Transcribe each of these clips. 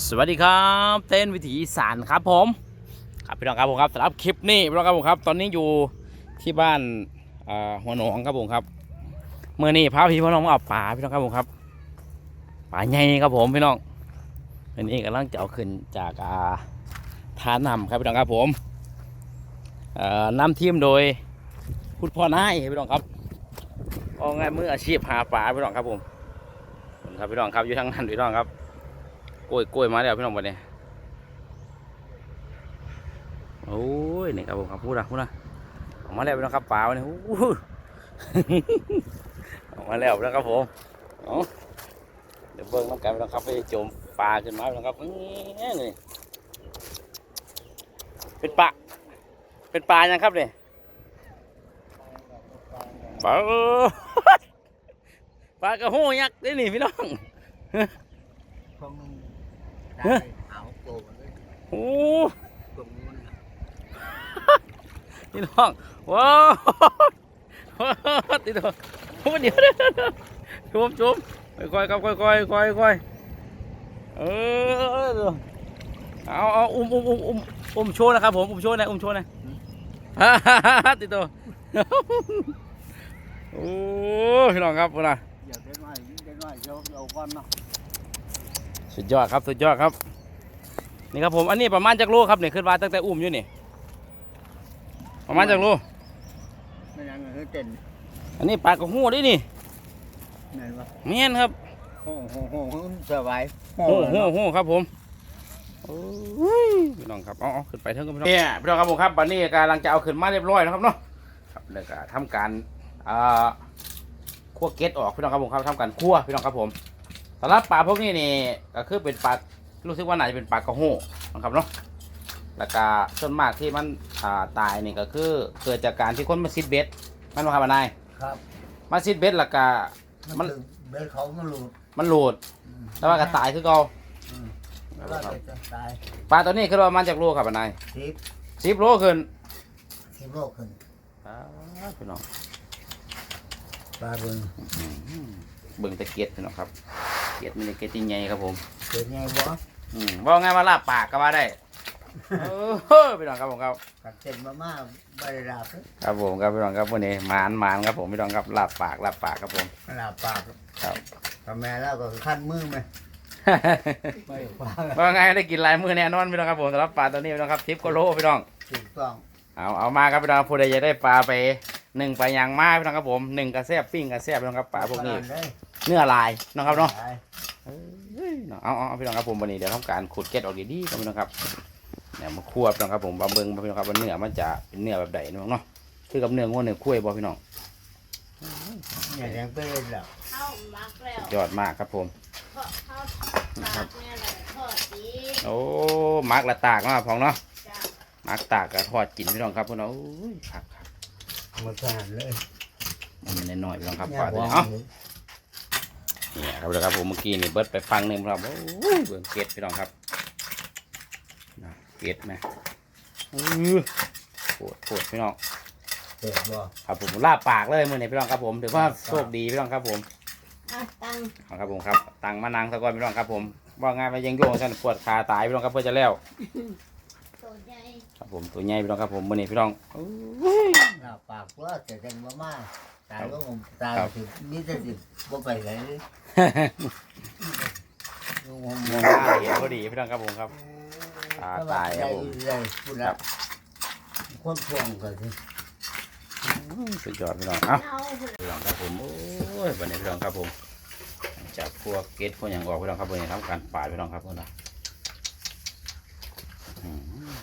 สวัสดีครับ เต้นวิถีอีสานครับผม ครับพี่น้องครับผมครับสำหรับคลิปนี้พี่น้องครับผมครับ ตอนนี้อยู่ที่บ้านหัวหนองครับผมครับเมื่อนี้พาพี่พ่อน้องมาเอาป่าพี่น้องครับผมครับป่าใหญ่ครับผมพี่น้องอันนี้กำลังจะเอาขึ้นจากอ่าทานนำครับพี่น้องครับผมเอ่อนำทีมโดยคุณพ่อนายพี่น้องครับเอาไงมืออาชีพหาป่าพี่น้องครับผมครับพี่น้องครับอยู่ทางนั้นพี่น้องครับ ล้วยกล้วยมาแล้วพี่น้องวันนี้โอ้ยนี่ครับผมครับพูดนะพูดนะออกมาแล้วพี่น้องครับป่าวันนี้อ้โหออกมาแล้วน้องครับผมเดี๋ยวเบิ้งน้ำกันพี่น้องครับไปโจมปลาขึ้นมาพี่น้องครับนี่เป็นปลาเป็นปลายังครับเนี่ยปลาปลากระโหยักษ์นี่นี่พี่น้อง Hả? ra ảo cổ với โอ้ cùng luôn พี่น้องว้าวติดตัวโอ้เดี๋ยวเดี๋ยวเดี๋ยวชมชมค่อยๆครับค่อยๆค่อยๆค่อยๆเออเอาเอาอุ้มอุ้มอุ้มอุ้มอุ้มโชว์นะครับผมอุ้มโชว์นะอุ้มโชว์นะติดตัวโอ้พี่น้องครับนะ giờ cái này cái này cho đầu con nó สุดยอดครับสุดยอดครับ นี่ครับผมอันนี้ประมาณจากโลครับเนี่ยขึ้นมาตั้งแต่อุ้มอยู่นี่ ประมาณจากโล nó đang ở trên อันนี้ปลากระหูด้วยนี่ này mà เมียนครับ hô hô hô hô sợ vậy โอ้โหโหครับผมโอ้ยพี่น้องครับ เอาเอาขึ้นไปเถอะครับพี่น้องเนี่ยพี่น้องครับผมครับวันนี้กำลังจะเอาขึ้นมาเรียบร้อยนะครับเนาะครับแล้วก็ทำการอ่าคั่วเกล็ดออกพี่น้องครับผมครับทำการคั่วพี่น้องครับผม สำหรับปลาพวกนี้นี่ก็คือเป็นปลารู้สึกว่าน่าจะเป็นปลากระโหนะครับเนาะแล้วก็ส่วนมากที่มันอ่าตายนี่ก็คือเกิดจากการที่คนมาซิดเบ็ดแมันมาครับนายครับมาซิดเบ็ดแล้วก็มันมันถึงเบ็ดเขามันหลุดมันโหลดแล้วว่าก็ตายคือเก่าอืมแล้วก็จะตายปลาตัวนี้คือว่ามันจากโลครับนายสิบสิบโลขึ้นสิบโลขึ้นพี่น้องปลาบึงเบิ่งแตะเกียดพี่น้องครับ เกียดมันจะเกียดที่ใหญ่ครับผมเกิดไงบ่อืมบอกไงว่าลาบปากก็ว่าได้เออพี่น้องครับผมครับกัดเส้นมาม่าไม่ได้ลาบเลยครับผมครับพี่น้องครับวันนี้หมานหมานครับผมพี่น้องครับลาบปากลาบปากครับผมไม่ลาบปากครับ กับแม่แล้วก็ขั้นมือไหมไม่ปากว่าไงได้กินหลายมื้อแน่นอนพี่น้องครับผมสำหรับปลาตัวนี้พี่น้องครับทิปก็โลพี่น้อง ถูกต้องเอาเอามาครับพี่น้องผู้ใดจะได้ปลาไปหนึ่งไปยางมาพี่น้องครับผมหนึ่งกระแซบปิ้งกระแซบพี่น้องครับปลาพวกนี้ได้ เนื้อลายน้องครับเนาะได้เอ้ยเอาเอาเอาพี่น้องครับผมวันนี้เดี๋ยวทำการขุดเกล็ดออกดีๆครับพี่น้องครับเนี่ยมาคั่วพี่น้องครับผมบะเบิงพี่น้องครับว่าเนื้อมันจะเป็นเนื้อแบบใดเนาะเนาะคือกับเนื้องัวเนื้อคุ้ยบ่พี่น้องเนี่ยยังเป็นเลยแล้วเข้ามักแล้วยอดมากครับผมเพราะเข้าตากเนี่ยแหละทอดดีโอ้มักละตากเนาะพองเนาะจ้ะมักตากกับทอดกินพี่น้องครับพี่น้องโอ้ยครับครับมาทานเลยมันน้อยๆพี่น้องครับเนี่ปยลาตัววานี้ง เอ้าเนี่ยครับพี่น้องครับผมเมื่อกี้นี่เบิดไปฟังหนึ่งครับโอ้ยเบิ่งเกล็ดพี่น้องครับนะเกล็ดนะเออปวดปวดพี่น้องเจ็บบ่ครับผมลาบปากเลยมือนี้พี่น้องครับผมถือว่าโชคดีพี่น้องครับผมอะตังเอาครับผมครับ ตังมานางตะกอนพี่น้องครับผมว่าง่ายไปยังโยงฉันปวดขาตายพี่น้องครับเพื่อจะแล้วตัวใหญ่ครับผมตัวใหญ่พี่น้องครับผมมือนี้พี่น้องหน้าปากว่าจะเป็นมาม่าตายก็ผมตายครับสิมีแต่สิบ่ไปไหนเลยลุงผ มมองหน้าเห็นพอดีพี่น้องครับผมครับตาตายครับผมเลยพูดแล้วคนพวงกันสิสุดยอดพี่น้องเอ้าเอาพุ่นพี่น้องครับผมโอ้ยวันนี้พี่น้องครับผมจากพวกเกตพวกอย่างออกพี่น้องครับวันนี้ทำการปาดพี่น้องครับพี่น้องอืม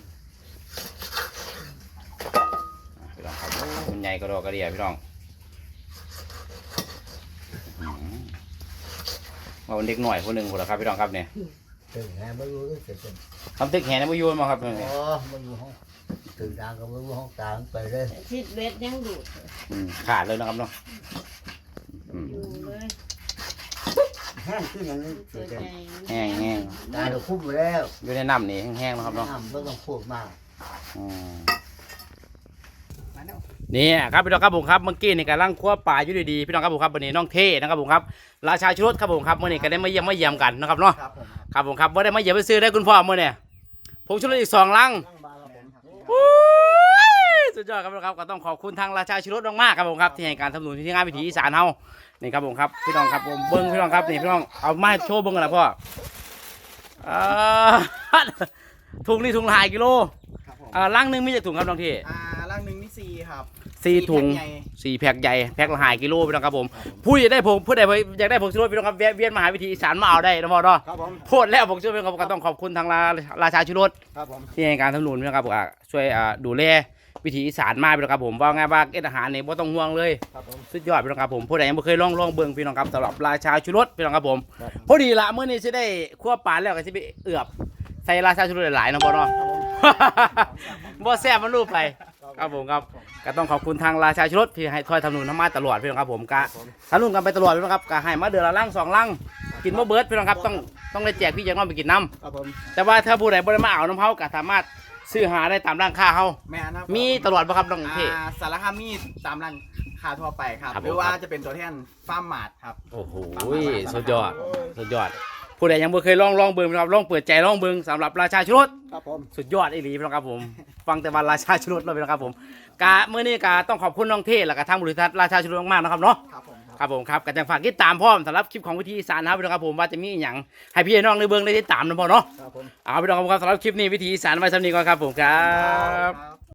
อะพี่น้องครับโอ้ยมันใหญ่กระดอกกระเดียพี่น้อง อืม ว่าวันเด็กหน่อยคนหนึ่งคนละครับพี่น้องครับเนี่ยถึงแหไม่รู้จะเป็นทำตึกแห่ในบุยูนมาครับโอ้ไม่รู้ห้องถึงดังก็ไม่รู้ห้องกลางไปเลยทิศเวทยังดูดอืมขาดเลยนะครับเนาะอืมอยู่เลยแห้งขึ้นอย่างนี้แห้งแห้งตายเราคุ้มไปแล้วอยู่ในน้ำนี่แห้งๆนะครับเนาะน้ำไม่ต้องพูดมากอืม นี่ครับพี่น้องครับผมครับเมื่อกี้นี่กำลังคั่วปลาอยู่ดีๆพี่น้องครับผมครับวันนี้น้องเท่นะครับผมครับราชาชุรสครับผมครับเมื่อนี้ก็ได้มาเยี่ยมมาเยี่ยมกันนะครับเนาะครับผมครับผมครับว่าได้มาเยี่ยมไปซื้อได้คุณพ่อเมื่อเนี่ยผมชุรสอีกสองลังตั้งบาร์ครับผมโอ้ยสุดยอดครับพี่น้องครับก็ต้องขอบคุณทางราชาชุรสมากๆครับผมครับที่ให้การสนับสนุนที่งานวิถีอีสานเฮานี่ครับผมครับพี่น้องครับผมเบิ้งพี่น้องครับนี่พี่น้องเอาไม้โชว์เบิ้งกันนะพ่ออ่าถุงนี่ถุงละหายกิโลครับผมอ่าลังหนึงมีจากถุงครับน้องที่อ่าร่า งหนึ่งนี่สี่ครับสี่ถุงแพ็คใหญ่สี่แพ็คใหญ่แพ็คละหายกิโลพี่น้องครับผมผู้อยากได้ผมผู้ใดอยากได้ผมช่วยพี่น้องครับแวะเวียนมาหาวิธีอีสานมาเอาได้นะพ่อเนาะครับผมโพดแล้วผมช่วยพี่น้องครับก็ต้องขอบคุณทางราราชาชุรสครับผมที่ให้การสนับสนุนพี่น้องครับอ่าช่วยอ่าดูแลวิถีอีสานมาพี่น้องครับผมว่าไงว่าเอ็ดอาหารเนี่ยบ่ต้องห่วงเลยครับผมสุดยอดพี่น้องครับผมผู้ใดยังไม่เคยลองลองเบิ่งพี่น้องครับสำหรับราชาชุรสพี่น้องครับผมครับพอดีละเมื่อนี้จะได้คั่วปลาแล้วก็จะไปเอือบใส่ราชาชุรสหลายๆนะพ่อเนาะบ่แซ่บมันรูปไป ครับผมครับก็ต้องขอบคุณทางราชาชรสที่ให้คอยทำนุนทำมาตลอดพี่น้องครับผมก็ทำนุนกันไปตลอดพี่น้องครับก็ให้มาเดือนละลังสองลังกินบ่เบิร์ดพี่น้องครับต้องต้องได้แจกพี่แจกน้องไปกินน้ครับผมำแต่ว่าถ้าผู้ใดบ่ได้มาเอาน้ำเฮาก็สามารถซื้อหาได้ตามร้านค้าเฮาแม่นะครับมีตลอดบ่ครับน้องเท่ อ่าสารคามมีตามร้านค้าทั่วไปครับ ครับผม หรือว่าจะเป็นตัวแทนฟาร์มมาร์ทครับ โอ้โหสุดยอดสุดยอด ผู้ใดยังบ่เคยลองลองเบิ่งนะครับลองเปิดใจลองเบิ่งสำหรับราชาชรสครับผม สุดยอดอีหลีพี่น้องครับผม ฟังแต่วันราชาชรุดเราพี่น้องครับผมกะเมื่อนี้กะต้องขอบคุณน้องเทศและกะทางบริษัทราชาชรุดมากๆนะครับเนาะ ครับผมครับครับผมครับกะจังฝากติดตามพร้อมสำหรับคลิปของวิธีอีสานนะครับพี่น้องครับผมว่าจะมีอหย่างให้พี่น้องในเบื้องได้ติดตามนะพ่อเนาะครับผมเอาพี่น้องครับสำหรับคลิปนี้วิธีอีสานไว้สำนีก่อนครับผมครับ ครับ